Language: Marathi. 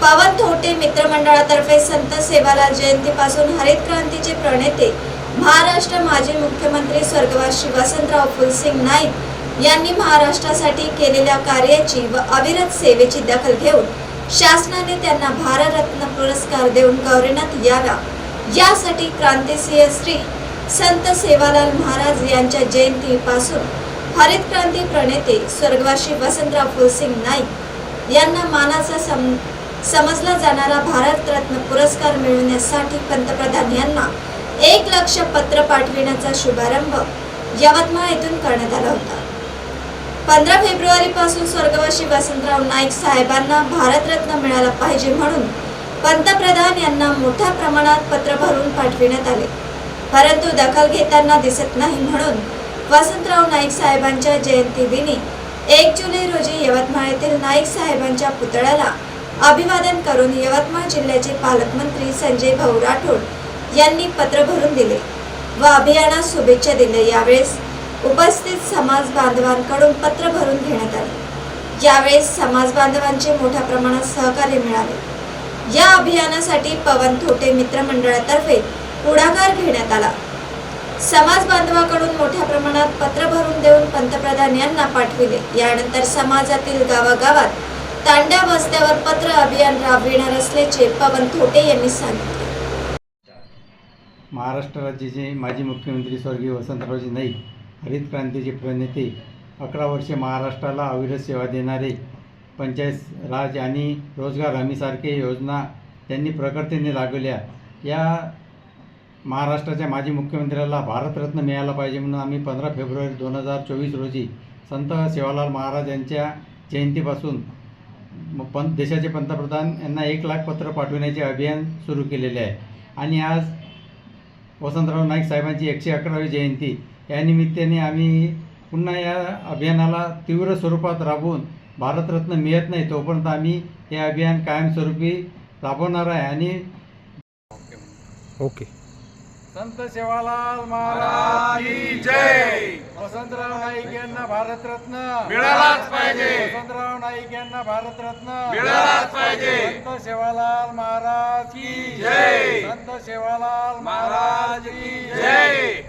पवन थोटे मित्रमंडळातर्फे संत सेवालाल जयंतीपासून हरित क्रांतीचे प्रणेते महाराष्ट्र माजी मुख्यमंत्री स्वर्गवासी वसंतराव फुलसिंग नाईक यांनी महाराष्ट्रासाठी केलेल्या कार्याची व अविरत सेवेची दखल घेऊन शासनाने त्यांना भारतरत्न पुरस्कार देऊन गौरवण्यात यावा यासाठी क्रांतिसिंह श्री संत सेवालाल महाराज यांच्या जयंतीपासून हरित क्रांती प्रणेते स्वर्गवासी वसंतराव फुलसिंग नाईक यांना मानाचा सम समजला जाणारा भारतरत्न पुरस्कार मिळवण्यासाठी पंतप्रधान यांना एक लक्ष पत्र पाठविण्याचा शुभारंभ यवतमाळ येथून करण्यात आला होता. पंधरा फेब्रुवारी पासून स्वर्गवासी वसंतराव नाईक साहेबांना भारतरत्न मिळाला पाहिजे म्हणून पंतप्रधान यांना मोठ्या प्रमाणात पत्र भरून पाठविण्यात आले. परंतु दखल घेताना दिसत नाही म्हणून वसंतराव नाईक साहेबांच्या जयंती दिनी एक जुलै रोजी यवतमाळ येथील नाईक साहेबांच्या पुतळ्याला अभिवादन करून यवतमाळ जिल्ह्याचे पालकमंत्री संजय भाऊ राठोड यांनी पत्र भरून दिले व अभियानास शुभेच्छा दिल्या. यावेळेस उपस्थित समाज बांधवांकडून पत्र भरून घेण्यात आले. यावेळेस समाज बांधवांचे मोठ्या प्रमाणात सहकार्य मिळाले. या अभियानासाठी पवन थोटे मित्रमंडळातर्फे पुढाकार घेण्यात आला. समाज बांधवाकडून मोठ्या प्रमाणात पत्र भरून देऊन पंतप्रधान यांना पाठविले. यानंतर समाजातील गावागावात तांड्या वस्त्यावर पत्र अभियान राबविणार असल्याचे पवन थोटे यांनी सांगितले. महाराष्ट्र राज्याचे माजी मुख्यमंत्री स्वर्गीय वसंतरावजी नाईक हरित क्रांतीचे प्रणेते अकरा वर्षे महाराष्ट्राला अविरत सेवा देणारे पंचायत राज आणि रोजगार हमीसारखे योजना त्यांनी प्रकर्तीने लागवल्या या महाराष्ट्राच्या माजी मुख्यमंत्र्याला भारतरत्न मिळाला पाहिजे म्हणून आम्ही पंधरा फेब्रुवारी दोन हजार चोवीस रोजी संत सेवालाल महाराज यांच्या जयंतीपासून म- पं देशाचे पंतप्रधान यांना एक लाख पत्र पाठविण्याचे अभियान सुरू केलेले आहे. आणि आज वसंतराव नाईक साहेबांची एकशे अकरावी जयंती या निमित्ताने आम्ही पुन्हा या अभियानाला तीव्र स्वरूपात राबवून भारतरत्न मिळत नाही तोपर्यंत आम्ही हे अभियान कायमस्वरूपी राबवणार आहे आणि ओके. संत सेवालाल महाराज वसंतराव नाईक यांना भारतरत्न मिळालाच पाहिजे. वसंतराव नाईक यांना भारतरत्न मिळालाच पाहिजे. संत सेवालाल महाराज की जय. संत सेवालाल महाराज की जय